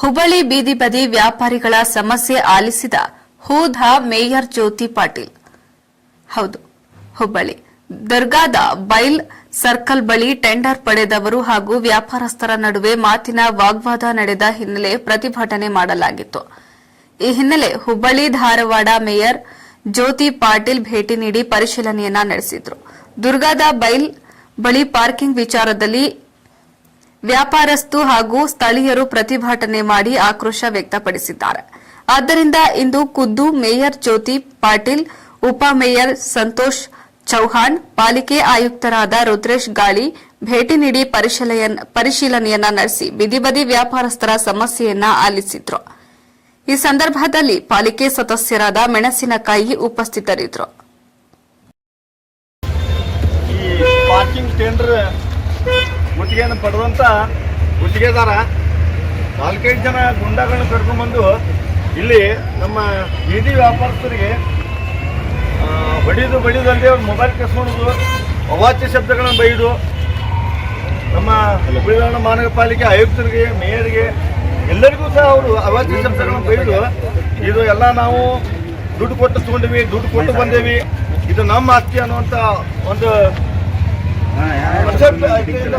ಹುಬ್ಬಳ್ಳಿ ಬೀದಿ ಬದಿ ವ್ಯಾಪಾರಿಗಳ ಸಮಸ್ಯೆ ಆಲಿಸಿದ ಹೂಧ ಮೇಯರ್ ಜ್ಯೋತಿ ಪಾಟೀಲ್. ಹೌದು, ಹುಬ್ಬಳ್ಳಿ. ದುರ್ಗಾದ ಬೈಲ್ ಸರ್ಕಲ್ ಬಳಿ ಟೆಂಡರ್ ಪಡೆದವರು ಹಾಗೂ ವ್ಯಾಪಾರಸ್ಥರ ನಡುವೆ ಮಾತಿನ ವಾಗ್ವಾದ ನಡೆದ ಹಿನ್ನೆಲೆ ಪ್ರತಿಭಟನೆ ಮಾಡಲಾಗಿತ್ತು. ಈ ಹಿನ್ನೆಲೆ ಹುಬ್ಬಳ್ಳಿ ಧಾರವಾಡ ಮೇಯರ್ ಜ್ಯೋತಿ ಪಾಟೀಲ್ ಭೇಟಿ ನೀಡಿ ಪರಿಶೀಲನೆಯನ್ನ ನಡೆಸಿದ್ರು. ದುರ್ಗಾದ ಬೈಲ್ ಬಳಿ ಪಾರ್ಕಿಂಗ್ ವಿಚಾರದಲ್ಲಿ ವ್ಯಾಪಾರಸ್ತು ಹಾಗೂ ಸ್ಥಳೀಯರು ಪ್ರತಿಭಟನೆ ಮಾಡಿ ಆಕ್ರೋಶ ವ್ಯಕ್ತಪಡಿಸಿದ್ದಾರೆ. ಆದ್ದರಿಂದ ಇಂದು ಖುದ್ದು ಮೇಯರ್ ಜ್ಯೋತಿ ಪಾಟೀಲ್, ಉಪ ಮೇಯರ್ ಸಂತೋಷ್ ಚೌಹಾಣ್, ಪಾಲಿಕೆ ಆಯುಕ್ತರಾದ ರುದ್ರೇಶ್ ಗಾಳಿ ಭೇಟಿ ನೀಡಿ ಪರಿಶೀಲನೆಯನ್ನ- ನಡೆಸಿ ಬಿದಿ ಬದಿ ವ್ಯಾಪಾರಸ್ಥರ ಸಮಸ್ಯೆಯನ್ನ ಆಲಿಸಿದ್ರು. ಈ ಸಂದರ್ಭದಲ್ಲಿ ಪಾಲಿಕೆ ಸದಸ್ಯರಾದ ಮೆಣಸಿನಕಾಯಿ ಟೆಂಡರ್ ಗುತ್ತಿಗೆಯನ್ನು ಪಡೆದಂತ ಗುತ್ತಿಗೆದಾರ ನಾಲ್ಕೈದು ಜನ ಗುಂಡಾಗಳನ್ನ ಕರ್ಕೊಂಡ್ಬಂದು ಇಲ್ಲಿ ನಮ್ಮ ಬೀದಿ ವ್ಯಾಪಾರಸ್ಥರಿಗೆ ಬಡಿದು ಹೊಡಿದು ಬಡಿದಲ್ಲದೆ ಅವ್ರ ಮೊಬೈಲ್ ಕಸ್ಕೊಳೋದು ಅವಾಚ್ಯ ಶಬ್ದಗಳನ್ನು ಬೈದು ನಮ್ಮ ಹುಬ್ಬಳ್ಳಿ ಧಾರವಾಡ ಮಹಾನಗರ ಪಾಲಿಕೆ ಆಯುಕ್ತರಿಗೆ, ಮೇಯರ್ಗೆ ಎಲ್ಲರಿಗೂ ಸಹ ಅವರು ಅವಾಚ್ಯ ಶಬ್ದಗಳನ್ನು ಬೈದು ಇದು ಎಲ್ಲ ನಾವು ದುಡ್ಡು ಕೊಟ್ಟು ತಗೊಂಡಿವಿ, ದುಡ್ಡು ಕೊಟ್ಟು ಬಂದೇವಿ, ಇದು ನಮ್ಮ ಆಸ್ತಿ ಅನ್ನುವಂಥ ಒಂದು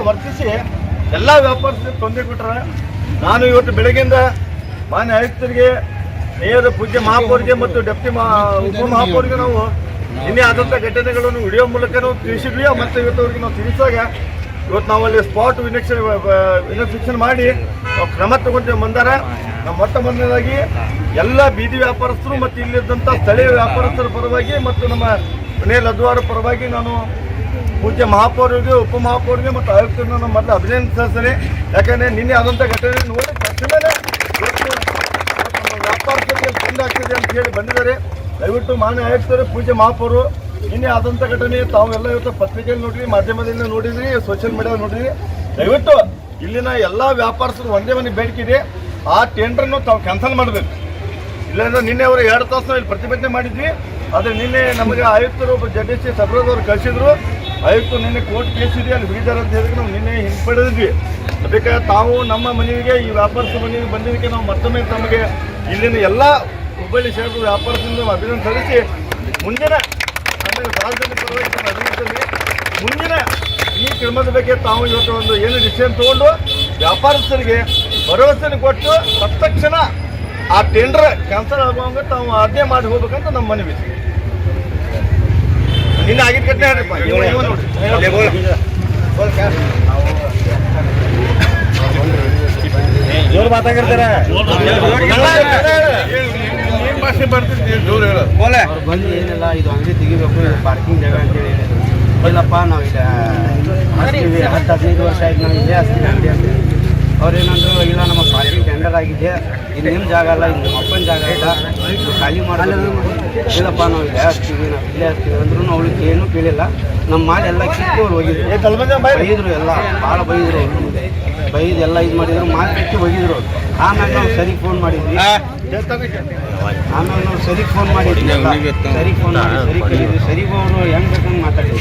ವರ್ತಿಸಿ ಎಲ್ಲ ವ್ಯಾಪಾರಸ್ಥರಿಗೆ ತೊಂದರೆ ಕೊಟ್ಟರೆ ನಾನು ಇವತ್ತು ಬೆಳಗ್ಗೆಯಿಂದ ಮಾನ್ಯ ಆಯುಕ್ತರಿಗೆ, ಮೇಯರ್ ಪೂಜ್ಯ ಮಹಾಪೌರಿಗೆ ಮತ್ತು ಡೆಪ್ಟಿ ಮಹಾ ಉಪ ಮಹಾಪೌರಿಗೆ ನಾವು ನಿನ್ನೆ ಆದಂತಹ ಘಟನೆಗಳನ್ನು ವಿಡಿಯೋ ಮೂಲಕ ನಾವು ತಿಳಿಸಿದ್ವಿ. ಮತ್ತು ಇವತ್ತು ಅವ್ರಿಗೆ ನಾವು ತಿಳಿಸುವಾಗ ಇವತ್ತು ನಾವಲ್ಲಿ ಸ್ಪಾಟ್ ವಿನಕ್ಷಣೆ ವಿನಕ್ಷಣೆ ಮಾಡಿ ನಾವು ಕ್ರಮ ತಗೊಂತೀವಿ ಬಂದಾರ ನಾವು ಮೊಟ್ಟ ಮೊದಲನೇದಾಗಿ ಎಲ್ಲ ಬೀದಿ ವ್ಯಾಪಾರಸ್ಥರು ಮತ್ತು ಇಲ್ಲಿದ್ದಂಥ ಸ್ಥಳೀಯ ವ್ಯಾಪಾರಸ್ಥರ ಪರವಾಗಿ ಮತ್ತು ನಮ್ಮ ವಿನಯ್ ಲದ್ವಾರ ಪರವಾಗಿ ನಾನು ಪೂಜ್ಯ ಮಹಾಪೌರಿಗೆ ಉಪ ಮಹಾಪೌರಿಗೆ ಮತ್ತು ಆಯುಕ್ತರನ್ನ ನಾನು ಮೊದಲು ಅಭಿನಂದಿಸ್ತೇನೆ. ಯಾಕಂದರೆ ನಿನ್ನೆ ಆದಂಥ ಘಟನೆ ನೋಡಿ ತಕ್ಷಣವೇ ವ್ಯಾಪಾರಸ್ಥರಿಗೆ ತೊಂದರೆ ಆಗ್ತಿದೆ ಅಂತ ಹೇಳಿ ಬಂದಿದ್ದಾರೆ. ದಯವಿಟ್ಟು ಮಾನ್ಯ ಆಯುಕ್ತರು, ಪೂಜ್ಯ ಮಹಾಪೌರು ನಿನ್ನೆ ಆದಂಥ ಘಟನೆ, ತಾವೆಲ್ಲ ಇವತ್ತು ಪತ್ರಿಕೆಯಲ್ಲಿ ನೋಡ್ರಿ, ಮಾಧ್ಯಮದಿಂದ ನೋಡಿದ್ರಿ ಸೋಷಿಯಲ್ ಮೀಡಿಯಾ ನೋಡಿದ್ರಿ. ದಯವಿಟ್ಟು ಇಲ್ಲಿನ ಎಲ್ಲ ವ್ಯಾಪಾರಸ್ಥರು ಒಂದೇ ಮನೆ ಇದೆ. ಆ ಟೆಂಡರ್ನು ತಾವು ಕ್ಯಾನ್ಸಲ್ ಮಾಡಬೇಕು. ಇಲ್ಲಾಂದ್ರೆ ನಿನ್ನೆ ಅವರು ಎರಡು ತಾಸು ಇಲ್ಲಿ ಪ್ರತಿಭಟನೆ ಮಾಡಿದ್ವಿ. ಆದರೆ ನಿನ್ನೆ ನಮಗೆ ಆಯುಕ್ತರು ಒಬ್ಬ ಎಸ್ ಸಿ ಅವರು ಕಳಿಸಿದ್ರು. ಆಯುಕ್ತರು ನಿನ್ನೆ ಕೋರ್ಟ್ ಕೇಸ್ ಇದೆ, ಅಲ್ಲಿ ಹಿಡಿದಾರೆ ಅಂತ ಹೇಳಿದ್ರೆ. ನಾವು ನಿನ್ನೆ ಹಿಂಪಡೆದಿದ್ವಿ. ಅದಕ್ಕೆ ತಾವು ನಮ್ಮ ಮನೆಗೆ, ಈ ವ್ಯಾಪಾರಸ್ಥ ಮನೆಗೆ ಬಂದಿದ್ದಕ್ಕೆ ನಾವು ಮತ್ತೊಮ್ಮೆ ತಮಗೆ ಇಲ್ಲಿನ ಎಲ್ಲ ಹುಬ್ಬಳ್ಳಿ ಶಹರದ ವ್ಯಾಪಾರದಿಂದ ಅಭಿನಂದನೆ ಸಲ್ಲಿಸಿ, ಮುಂದಿನ ಸಾರ್ವಜನಿಕ ಪರವಾಗಿ. ಮುಂದಿನ ಈ ಕ್ರಮದ ಬಗ್ಗೆ ತಾವು ಇವತ್ತು ಒಂದು ಏನು ಡಿಸಿಷನ್ ತಗೊಂಡು ವ್ಯಾಪಾರಸ್ಥರಿಗೆ ಭರವಸೆ ಕೊಟ್ಟು ತಕ್ಷಣ ಆ ಟೆಂಡರ್ ಕ್ಯಾನ್ಸಲ್ ಆಗುವಂಗ ತಾವು ಆದ್ಯ ಮಾಡಿ ಹೋಗ್ಬೇಕಂತ ನಮ್ಮ ಮನವಿ. ನಿನ್ನೆ ಆಗಿದ್ದ ಕಟ್ಟೆ ಹೇಳ್ರಿಪ್ಪ. ಇವ ಇವ ನೋಡಿ ಜೋರು ಮಾತಾಡಿರ್ತಾರೆ ಏನ್ ಭಾಷೆ ಬರ್ತಿದ್ದೆ ಜೋರು ಹೇಳು. ಅವ್ರು ಬಂದು ಏನಿಲ್ಲ ಇದು ಅಂಗಡಿ ತೆಗಿಬೇಕು ಇದು ಪಾರ್ಕಿಂಗ್ ಜಾಗ ಅಂತೇಳಿ ಹೇಳಿದ್ರು. ಇಲ್ಲಪ್ಪ ನಾವು ಇಲ್ಲ ಹಚ್ತೀವಿ ಹತ್ತು ಹದಿನೈದು ವರ್ಷ ಆಯ್ತು ನಾವು ಇಲ್ಲೇ ಹಚ್ತೀವಿ ಅಂಗಡಿ ಅಂತೇಳಿ ಅವ್ರು ಏನಂದ್ರು ಇಲ್ಲ ನಮ್ಮ ಪಾರ್ಕಿಂಗ್ ಟೆಂಡರ್ ಆಗಿದೆ. ಇದು ನಿಮ್ಮ ಜಾಗ ಅಲ್ಲ ಇದು ನಿಮ್ಮ ಅಪ್ಪನ ಜಾಗ ಇಲ್ಲ ಖಾಲಿ ಮಾಡಬೇಕು ಇಲ್ಲಪ್ಪ ನಾವು ಇಲ್ಲೇ ಹಚ್ತೀವಿ ನಾವು ಇಲ್ಲೇ ಹಚ್ತೀವಿ ಅಂದ್ರೂ ಅವಳಿಗೆ ಏನೂ ಕೇಳಿಲ್ಲ. ನಮ್ಮ ಮಾಲ್ ಎಲ್ಲ ಕಿತ್ತು ಅವ್ರು ಹೋಗಿದ್ರು ಬೈದ್ರು ಎಲ್ಲ ಭಾಳ ಬೈದ್ರು ಅವ್ರು. ಬೈದು ಎಲ್ಲ ಇದು ಮಾಡಿದ್ರು ಮಾಲ್ ಕಿತ್ತು ಹೋಗಿದ್ರು ಅವ್ರು. ಆಮೇಲೆ ನಾವು ಸರಿ ಫೋನ್ ಮಾಡಿದ್ವಿ. ಆಮೇಲೆ ನಾವು ಸರಿಗೆ ಫೋನ್ ಮಾಡಿದ್ವಿ. ಸರಿ ಸರಿಗೆ ಫೋನ್ ಮಾಡಿ ಸರಿ ಕೇಳಿದ್ವಿ. ಸರಿಗೂ ಅವರು ಹೆಂಗ್ ಬೇಕಂಗೆ ಮಾತಾಡಿದ್ರು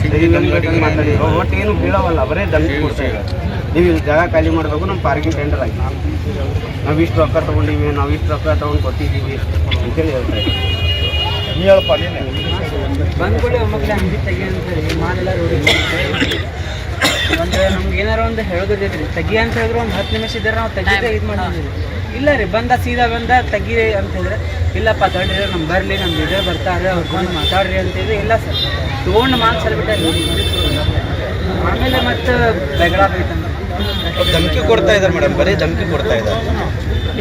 ಸರಿ ಹೆಂಗ್ ಬೇಕಂಗೆ ಮಾತಾಡಿದ್ರು ಒಟ್ಟು ಏನು ಬೀಳವಲ್ಲ ಬರೇ ದಂಡ ಕೊಡ್ತಾ ನೀವು ಇಲ್ಲಿ ಜಾಗ ಖಾಲಿ ಮಾಡಬೇಕು ನಮ್ಮ ಪಾರ್ಕಿಂಗ್ ಟೆಂಡರ್ ಆಗಿ ನಾವು ಇಷ್ಟು ರೊಕ್ಕ ತೊಗೊಂಡಿವಿ ನಾವು ಇಷ್ಟು ರೊಕ್ಕ ತೊಗೊಂಡು ಕೊಟ್ಟಿದ್ದೀವಿ ಅಂತೇಳಿ ಹೇಳ್ತಾ ಇದ್ದಾರೆ ನೀ ಹೇಳಪ್ಪ ನೀನು ಬಂದ್ಬಿಡಿ ಒಮ್ಮಕ್ಲೆ ಅಂಗಡಿ ತೆಗಿ ಅಂತ ಹೇಳಿ ಮಾಲೆಲ್ಲ ರೋಡಿ ಅಂದ್ರೆ ನಮ್ಗೆ ಏನಾರ ಒಂದು ಹೇಳೋದಿರ್ತೈತ್ರಿ ತಗಿ ಅಂತ ಹೇಳಿದ್ರು ಒಂದು ಹತ್ತು ನಿಮಿಷ ಇದ್ರೆ ನಾವು ತೆಗಿದೇ ಇದು ಮಾಡಿದ್ವಿ ಇಲ್ಲ ರೀ ಬಂದ ಸೀದಾ ಬಂದ ತೆಗಿ ಅಂತ ಹೇಳಿದ್ರೆ ಇಲ್ಲಪ್ಪ ತಡ್ರಿ ನಮ್ ಬರ್ಲಿ ನಮ್ ಇದೇ ಬರ್ತಾರೆ ಅವ್ರು ಬಂದು ಮಾತಾಡ್ರಿ ಅಂತ ಹೇಳಿದ್ರೆ ಇಲ್ಲ ಸರ್. ತೊಗೊಂಡು ಮಾತು ಸಲ್ಬಿಟ್ಟ ಆಮೇಲೆ ಮತ್ತೆ ಬೆಗಳ ಬೇಕಂತ. ಧಮಕಿ ಕೊಡ್ತಾ ಇದ್ದಾರೆ ಮೇಡಮ್ ಬರೀ ಧಮಕಿ ಕೊಡ್ತಾ ಇದ್ದಾರೆ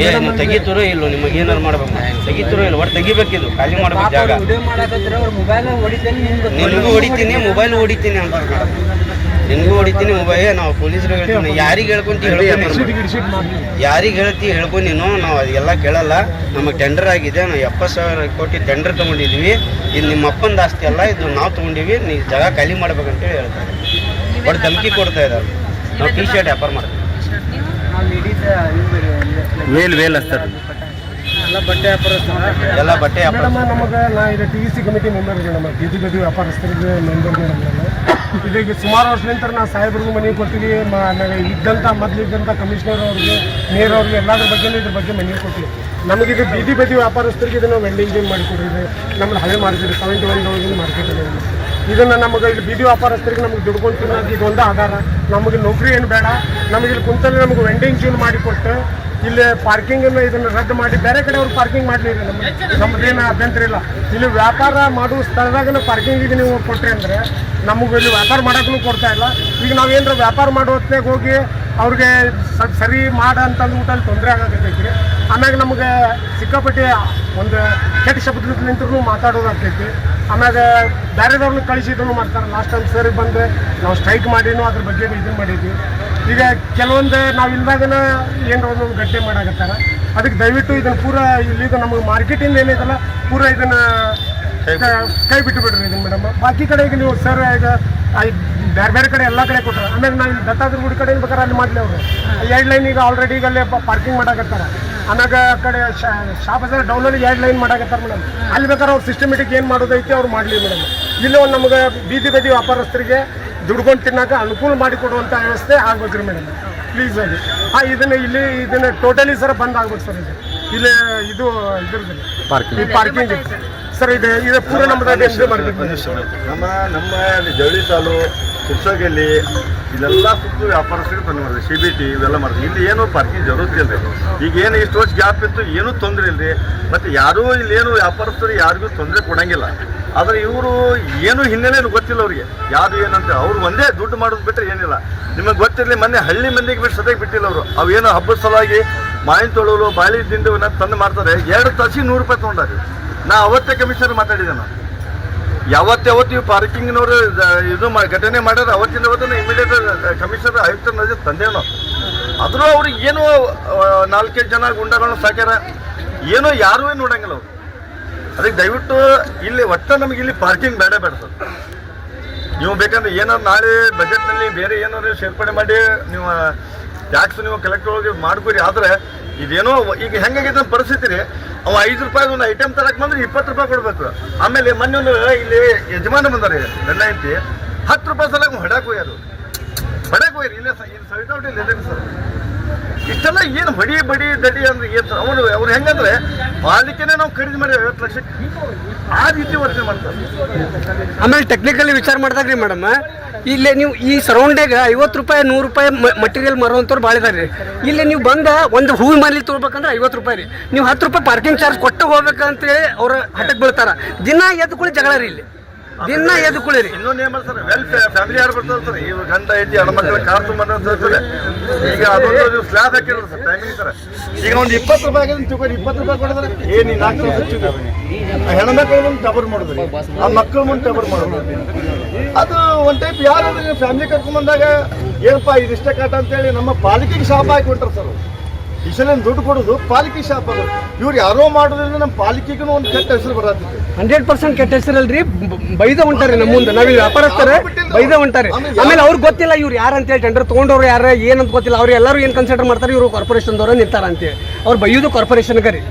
ಏನು ತೆಗಿತರೋ ಇಲ್ಲೋ ನಿಮಗೆ ಏನಾರು ಮಾಡ್ಬೇಕು? ತೆಗಿತರೋ ಇಲ್ಲ ಒಟ್ಟು ತೆಗಿಬೇಕಿದ್ರು ಖಾಲಿ ಮಾಡ್ಬೇಕು ಜಾಗ. ವಿಡಿಯೋ ಮಾಡಕತ್ರ ಅವ್ರ ಮೊಬೈಲ್ ಹೊಡಿತೀನಿ ನಿಮ್ಗೆ ಹೊಡಿತೀನಿ ಮೊಬೈಲ್ ಹೊಡಿತೀನಿ ಅಂತ ನಿನಗೂ ಹೊಡಿತೀನಿ ಮೊಬೈಲ್ ನಾವು ಪೊಲೀಸರಿಗೆ ಹೇಳ್ತೀನಿ ಯಾರಿಗೆ ಹೇಳ್ಕೊಂತ ಯಾರಿಗೆ ಹೇಳ್ತಿ ಹೇಳ್ಕೊ ನೀನು? ನಾವು ಅದೆಲ್ಲ ಕೇಳಲ್ಲ. ನಮಗೆ ಟೆಂಡರ್ ಆಗಿದೆ ನಾವು ಎಪ್ಪತ್ತು ಸಾವಿರ ಕೋಟಿ ಟೆಂಡರ್ ತೊಗೊಂಡಿದ್ವಿ. ಇದು ನಿಮ್ಮ ಅಪ್ಪಂದು ಆಸ್ತಿ ಅಲ್ಲ ಇದು ನಾವು ತೊಗೊಂಡಿವಿ. ನೀವು ಜಾಗ ಖಾಲಿ ಮಾಡ್ಬೇಕಂತೇಳಿ ಹೇಳ್ತಾರೆ. ಬಟ್ ಧಮಕಿ ಕೊಡ್ತಾ ಇದ್ದಾರೆ. ನಾವು ಟಿ ಶರ್ಟ್ ವ್ಯಾಪಾರ ಮಾಡ್ತೀವಿ. ವೇಲ್ ವೇಲ್ ಹಚ್ತಾರೆ ಎಲ್ಲ ಬಟ್ಟೆ ಮೇಡಮ್ ನಮಗೆ ನಾ ಇದು T C committee member madam ಬೀದಿ ಬದಿ ವ್ಯಾಪಾರಸ್ಥರಿಗೆ ಮೆಂಬರ್ ಮೇಡಮ್ ನಾನು ಇದೀಗ ಸುಮಾರು ವರ್ಷದಿಂದ ನಾ ಸಾಹೇಬ್ರಿಗೂ ಮನೆ ಕೊಡ್ತೀವಿ ಇದ್ದಂಥ ಮೊದಲಿದ್ದಂಥ ಕಮಿಷನರ್ ಅವ್ರಿಗೆ ಮೇಯರ್ ಅವ್ರಿಗೆ ಎಲ್ಲದ್ರ ಬಗ್ಗೆ ಇದ್ರ ಬಗ್ಗೆ ಮನೆ ಕೊಟ್ಟಿವಿ ನಮಗೆ ಇದು ಬೀದಿ ಬದಿ ವ್ಯಾಪಾರಸ್ಥರಿಗೆ ಇದನ್ನು ವೆಂಡಿಂಗ್ ಜೋನ್ ಮಾಡಿಕೊಡ್ರಿ ನಮ್ಗೆ ಹಳೆ market seventy one thousand market ಇದನ್ನು ನಮಗೆ ಇಲ್ಲಿ ಬೀದಿ ವ್ಯಾಪಾರಸ್ಥರಿಗೆ ನಮಗೆ ದುಡ್ಕೊಂಡು ತಿನ್ನೋದು ಇದೊಂದು ಆಧಾರ. ನಮಗೆ ನೌಕರಿ ಏನು ಬೇಡ. ನಮಗೆ ಇಲ್ಲಿ ಕುಂತಲ್ಲಿ ನಮಗೆ ವೆಂಡಿಂಗ್ ಜೋನ್ ಮಾಡಿಕೊಟ್ಟು ಇಲ್ಲಿ ಪಾರ್ಕಿಂಗ್ ಇದನ್ನ ರದ್ದು ಮಾಡಿ, ಬೇರೆ ಕಡೆ ಅವ್ರು ಪಾರ್ಕಿಂಗ್ ಮಾಡಲಿ ನಮ್ಗೆ. ನಮ್ಮದೇನು ಅಭ್ಯಂತರ ಇಲ್ಲ. ಇಲ್ಲಿ ವ್ಯಾಪಾರ ಮಾಡುವ ಸ್ಥಳದಾಗ ಪಾರ್ಕಿಂಗ್ ಇದು ನೀವು ಕೊಟ್ರಿ ಅಂದ್ರೆ ನಮಗೆ ಇಲ್ಲಿ ವ್ಯಾಪಾರ ಮಾಡೋಕ್ಕೂ ಕೊಡ್ತಾ ಇಲ್ಲ. ಈಗ ನಾವೇನಾರ ವ್ಯಾಪಾರ ಮಾಡೋ ಹೊತ್ತಿನಾಗ ಹೋಗಿ ಅವ್ರಿಗೆ ಸರಿ ಮಾಡ ಅಂತಂದು ಊಟ ಅಲ್ಲಿ ತೊಂದರೆ ಆಗಾಕತೈತಿ ಆಮ್ಯಾಗ ನಮಗೆ ಸಿಕ್ಕಾಪಟ್ಟೆ ಒಂದು ಕೆಟ್ಟ ಶಬ್ದದಿಂದ ನಿಂತ್ರು ಮಾತಾಡೋದಾಗ್ತೈತಿ. ಆಮ್ಯಾಗ ಬೇರೆದವ್ರನ್ನ ಕಳಿಸಿದ್ರು ಮಾಡ್ತಾರೆ. ಲಾಸ್ಟ್ ಟೈಮ್ ಸರಿ ಬಂದು ನಾವು ಸ್ಟ್ರೈಕ್ ಮಾಡಿನೂ ಅದ್ರ ಬಗ್ಗೆ ಇದನ್ನು ಮಾಡಿದ್ವಿ. ಈಗ ಕೆಲವೊಂದು ನಾವು ಇಲ್ದಾಗನ ಏನು ಒಂದು ಗಡ್ಡೆ ಮಾಡಾಕತ್ತಾರ. ಅದಕ್ಕೆ ದಯವಿಟ್ಟು ಇದನ್ನ ಪೂರ ಇಲ್ಲಿದ ನಮಗೆ ಮಾರ್ಕೆಟಿಂದ ಏನೈತಲ್ಲ ಪೂರ ಇದನ್ನ ಕ- ಬಿಟ್ಟು. ಬಿಡ್ರಿ ಇದನ್ನ ಮೇಡಮ್. ಬಾಕಿ ಕಡೆ ಈಗ ನೀವು ಸರ್ ಈಗ ಬೇರೆ ಬೇರೆ ಕಡೆ ಎಲ್ಲ ಕಡೆ ಕೊಟ್ಟರು ಆಮೇಲೆ ನಾವು ಇಲ್ಲಿ ದತ್ತಾದ್ರಿ ಗುಡಿ ಕಡೆ ಬೇಕಾದ್ರೆ ಅಲ್ಲಿ ಮಾಡಲಿ ಅವರು. ಎರಡು ಲೈನ್ ಈಗ ಆಲ್ರೆಡಿ ಈಗ ಅಲ್ಲೇ ಪಾರ್ಕಿಂಗ್ ಮಾಡಾಕತ್ತಾರ. ಆಮ್ಯಾಗ ಆ ಕಡೆ ಶಾಪ್ ಹತ್ರ ಡೌನಲ್ಲಿ ಎರಡು ಲೈನ್ ಮಾಡಾಕತ್ತಾರ ಮೇಡಮ್. ಅಲ್ಲಿ ಬೇಕಾದ್ರೆ ಅವ್ರು ಸಿಸ್ಟಮೆಟಿಕ್ ಏನು ಮಾಡೋದೈತಿ ಅವ್ರು ಮಾಡಲಿ ಮೇಡಮ್. ಇಲ್ಲಿ ಒಂದು ನಮಗೆ ಬೀದಿ ಬದಿ ವ್ಯಾಪಾರಸ್ಥರಿಗೆ ದುಡ್ಕೊಂಡು ತಿನ್ನಕ ಅನುಕೂಲ ಮಾಡಿಕೊಡುವಂಥ ವ್ಯವಸ್ಥೆ ಆಗ್ಬೇಕ್ರಿ ಮೇಡಮ್. ಪ್ಲೀಸ್ ಅದು. ಹಾಂ ಇದನ್ನ ಇಲ್ಲಿ ಇದನ್ನ ಟೋಟಲಿ ಸರ್ ಬಂದ್ ಆಗ್ಬೇಕು ಸರ್ ಇದು. ಇಲ್ಲಿ ಇದು ಇದ್ರದ್ದು. Parking. ಈ ಪಾರ್ಕಿಂಗ್ ಸರ್ ಇದು ಇದು ಪೂರ ನಮ್ಮದಾಗಿ ಇದು ಮಾಡ್ಬೇಕು. ನಮ್ಮ ನಮ್ಮ ಜವಳಿ ಸಾಲು ಕುರ್ಸಗಲ್ಲಿ ಇಲ್ಲೆಲ್ಲ ಸುತ್ತು ವ್ಯಾಪಾರಸ್ಥರಿಗೆ ತೊಂದರೆ ಮಾಡಿದೆ ಸಿ ಬಿ ಟಿ ಇವೆಲ್ಲ ಮಾಡಿದೆ ಇಲ್ಲಿ ಏನು ಪಾರ್ಕಿಂಗ್ ಜರುಗಿದೆ ಇಲ್ಲ ರೀ ಈಗ ಏನು ಇಷ್ಟು ವರ್ಷ ಗ್ಯಾಪ್ ಇತ್ತು ಏನೂ ತೊಂದರೆ ಇಲ್ರಿ. ಮತ್ತು ಯಾರೂ ಇಲ್ಲೇನು ಏನು ವ್ಯಾಪಾರಸ್ಥರು ಯಾರಿಗೂ ತೊಂದರೆ ಕೊಡಂಗಿಲ್ಲ. ಆದರೆ ಇವರು ಏನು ಹಿನ್ನೆಲೆ ಗೊತ್ತಿಲ್ಲ ಅವ್ರಿಗೆ. ಯಾರು ಏನಂತ ಅವ್ರು ಒಂದೇ ದುಡ್ಡು ಮಾಡೋದು ಬಿಟ್ಟರೆ ಏನಿಲ್ಲ. ನಿಮಗೆ ಗೊತ್ತಿರಲಿ ಮೊನ್ನೆ ಹಳ್ಳಿ ಮಂದಿಗೆ ಬಿಟ್ಟು ಸದ್ಯಕ್ಕೆ ಬಿಟ್ಟಿಲ್ಲ ಅವರು. ಅವು ಏನೋ ಹಬ್ಬದ ಸಲುವಾಗಿ ಮಾಯಿನ ತೊಳಲು ಬಾಳಿ ದಿಂಡುವನ್ನ ತಂದು ಮಾಡ್ತಾರೆ ಎರಡು ತಾಸಿಗೆ ನೂರು ರೂಪಾಯಿ ತೊಗೊಂಡಾರಿ. ನಾ ಅವತ್ತೇ ಕಮಿಷನರ್ ಮಾತಾಡಿದೆ ನಾನು. ಯಾವತ್ತು ಯಾವತ್ತು ಇವು ಪಾರ್ಕಿಂಗ್ನವರು ಇದು ಘಟನೆ ಮಾಡ್ಯಾರ ಅವತ್ತಿನ ಇಮಿಡಿಯೇಟ್ ಕಮಿಷನರ್ ಆಯುಕ್ತರ ನಜರ್ ತಂದೇನೋ ಆದರೂ ಅವ್ರಿಗೆ ಏನೋ ನಾಲ್ಕೈದು ಜನ ಗುಂಡಗಳನ್ನ ಸಾಕ್ಯಾರ. ಏನೋ ಯಾರೂ ನೋಡಂಗಿಲ್ಲ ಅವ್ರು. ಅದಕ್ಕೆ ದಯವಿಟ್ಟು ಇಲ್ಲಿ ಒಟ್ಟು ನಮಗೆ ಇಲ್ಲಿ ಪಾರ್ಕಿಂಗ್ ಬೇಡ ಬೇಡ ಸರ್. ನೀವು ಬೇಕಂದ್ರೆ ಏನಾದ್ರು ನಾಳೆ ಬಜೆಟ್ನಲ್ಲಿ ಬೇರೆ ಏನಾದ್ರು ಸೇರ್ಪಡೆ ಮಾಡಿ ನೀವು ಟ್ಯಾಕ್ಸ್ ನೀವು ಕಲೆಕ್ಟರ್ ಒಳಗೆ ಮಾಡ್ಕೊರಿ. ಆದರೆ ಇದೇನೋ ಈಗ ಹೆಂಗಾಗಿದೆ ಪರಿಸ್ಥಿತಿ ರೀ. ಅವ ಐದು ರೂಪಾಯಿ ಒಂದು ಐಟಮ್ ತರಕ್ಕೆ ಬಂದ್ರೆ ಇಪ್ಪತ್ತು ರೂಪಾಯಿ ಕೊಡ್ಬೇಕು. ಆಮೇಲೆ ಮೊನ್ನೆ ಒಂದು ಇಲ್ಲಿ ಯಜಮಾನ ಬಂದಾರೆ ಗಂಡ ಐತಿ ಹತ್ತು ರೂಪಾಯಿ ಸಲ ಹೊಡ್ಯಾಕ್ ಹೋಯ್ಯೋದು ಹೊಡ್ಯಾಕ್ ಹೋಯ್ರಿ ಇಲ್ಲ ಸ- ಇಲ್ಲಿ ಔಟ್ ಇಲ್ಲ ಸರ್? ಇಷ್ಟೆಲ್ಲ ಏನು ಬಡಿ ಬಡಿ ದಡಿ ಅಂದ್ರೆ ಏನು ಅವನು ಅವ್ರು ಹೆಂಗಂದ್ರೆ ಮಾಲಿಕೆನೇ ನಾವು ಖರೀದಿ ಮಾಡಿ ಐವತ್ತು ಲಕ್ಷಕ್ಕೆ ಆ ರೀತಿ ವರ್ತನೆ ಮಾಡ್ತಾರೆ. ಆಮೇಲೆ ಟೆಕ್ನಿಕಲಿ ವಿಚಾರ ಮಾಡಿದಾಗ ರೀ ಮೇಡಮ್ ಇಲ್ಲಿ ನೀವು ಈ ಸರೌಂಡಾಗ ಐವತ್ತು ರೂಪಾಯಿ, ನೂರು ರೂಪಾಯಿ ಮಟೀರಿಯಲ್ ಮಾರುವಂಥವ್ರು ಭಾಳ ಇದಾರೆ ರೀ ಇಲ್ಲಿ ನೀವು ಬಂದ ಒಂದು ಹೂವು ಮಾಲಿ ತೊಗೊಬೇಕಂದ್ರೆ ಐವತ್ತು ರೂಪಾಯಿ ರೀ. ನೀವು ಹತ್ತು ರೂಪಾಯಿ ಪಾರ್ಕಿಂಗ್ ಚಾರ್ಜ್ ಕೊಟ್ಟು ಹೋಗ್ಬೇಕಂತೇಳಿ ಅವ್ರ ಹಠಕ್ಕೆ ಬೀಳ್ತಾರ. ದಿನ ಕೂಡ ಜಗಳ ರೀ ಇಲ್ಲಿ. ದಿನ ಎದ್ಕೊಳ್ಳಿರಿ ಇನ್ನೊಂದು ಏನ್ ಮಾಡ್ತಾರೆ? ವೆಲ್ ಫ್ಯಾಮಿಲಿ ಯಾರು ಬರ್ತಾರೆ ಸರ್? ಇವ್ ಗಂಡ ಐತಿ ಹೆಣ್ಮಕ್ಳ ಕಾರ್ ತುಂಬ ಈಗ ಅದೊಂದು ಸ್ಲ್ಯಾಬ್ ಹಾಕಿರೋದು ಸರ್ ಟೈಮಿಂಗ್ ಸರ್ ಈಗ ಒಂದು ಇಪ್ಪತ್ತು ರೂಪಾಯಿ ಆಗಿದ್ರೆ ತಿಳ್ಕೊಂಡು ಇಪ್ಪತ್ತು ರೂಪಾಯಿ ಕೊಡಿದ್ರೆ ಏನು ಈ ನಾಲ್ಕು ಹೆಣ್ಮಕ್ಳು ಮುಂದೆ ಟಬರ್ ಮಾಡಿದ್ರಿ. ಆ ಮಕ್ಕಳು ಮುಂದೆ ಟಬರ್ ಮಾಡಿದ್ರು. ಅದು ಒಂದು ಟೈಪ್ ಯಾರು ಫ್ಯಾಮಿಲಿ ಕರ್ಕೊಂಡ್ಬಂದಾಗ ಏನಪ್ಪ ಇದಿಷ್ಟೇ ಕಾಟ ಅಂತೇಳಿ ನಮ್ಮ ಪಾಲಿಕೆಗೆ ಶಾಪ ಹಾಕಿ ಕೊಡ್ತಾರೆ ಸರ್ ಇಷ್ಟೆಲ್ಲ ದುಡ್ಡು ಕೊಡೋದು ಪಾಲಿಕೆ ಶಾಪ್ ಅದು. ಇವ್ರು ಯಾರೋ ಮಾಡೋದ್ರಿಂದ ನಮ್ಮ ಪಾಲಿಕೆಗೂ ಒಂದು ಕೆಟ್ಟ ಹೆಸರು ಬರತ್ತೆ ಹಂಡ್ರೆಡ್ ಪರ್ಸೆಂಟ್ ಕೆಟ್ಟ ಹೆಸರಲ್ರಿ. ಬೈದ ಹೊಂಟಾರಿ ನಮ್ಮ ಮುಂದೆ. ನಾವು ವ್ಯಾಪಾರಸ್ಥರ ಬೈದ ಹೊಂಟಾರಿ. ಆಮೇಲೆ ಅವ್ರಿಗೆ ಗೊತ್ತಿಲ್ಲ ಇವ್ರು ಯಾರು ಅಂತೇಳಿ ಟೆಂಡರ್ ತೊಗೊಂಡವ್ರು ಯಾರು ಏನಂತ ಗೊತ್ತಿಲ್ಲ. ಅವ್ರು ಎಲ್ಲರೂ ಏನು ಕನ್ಸಿಡರ್ ಮಾಡ್ತಾರೆ ಇವರು ಕಾರ್ಪೊರೇಷನ್ದವ್ರು ನಿಂತಾರ ಅಂತೇಳಿ ಅವ್ರು ಬೈಯೋದು ಕಾರ್ಪೊರೇಷನ್ಗೆ ರೀ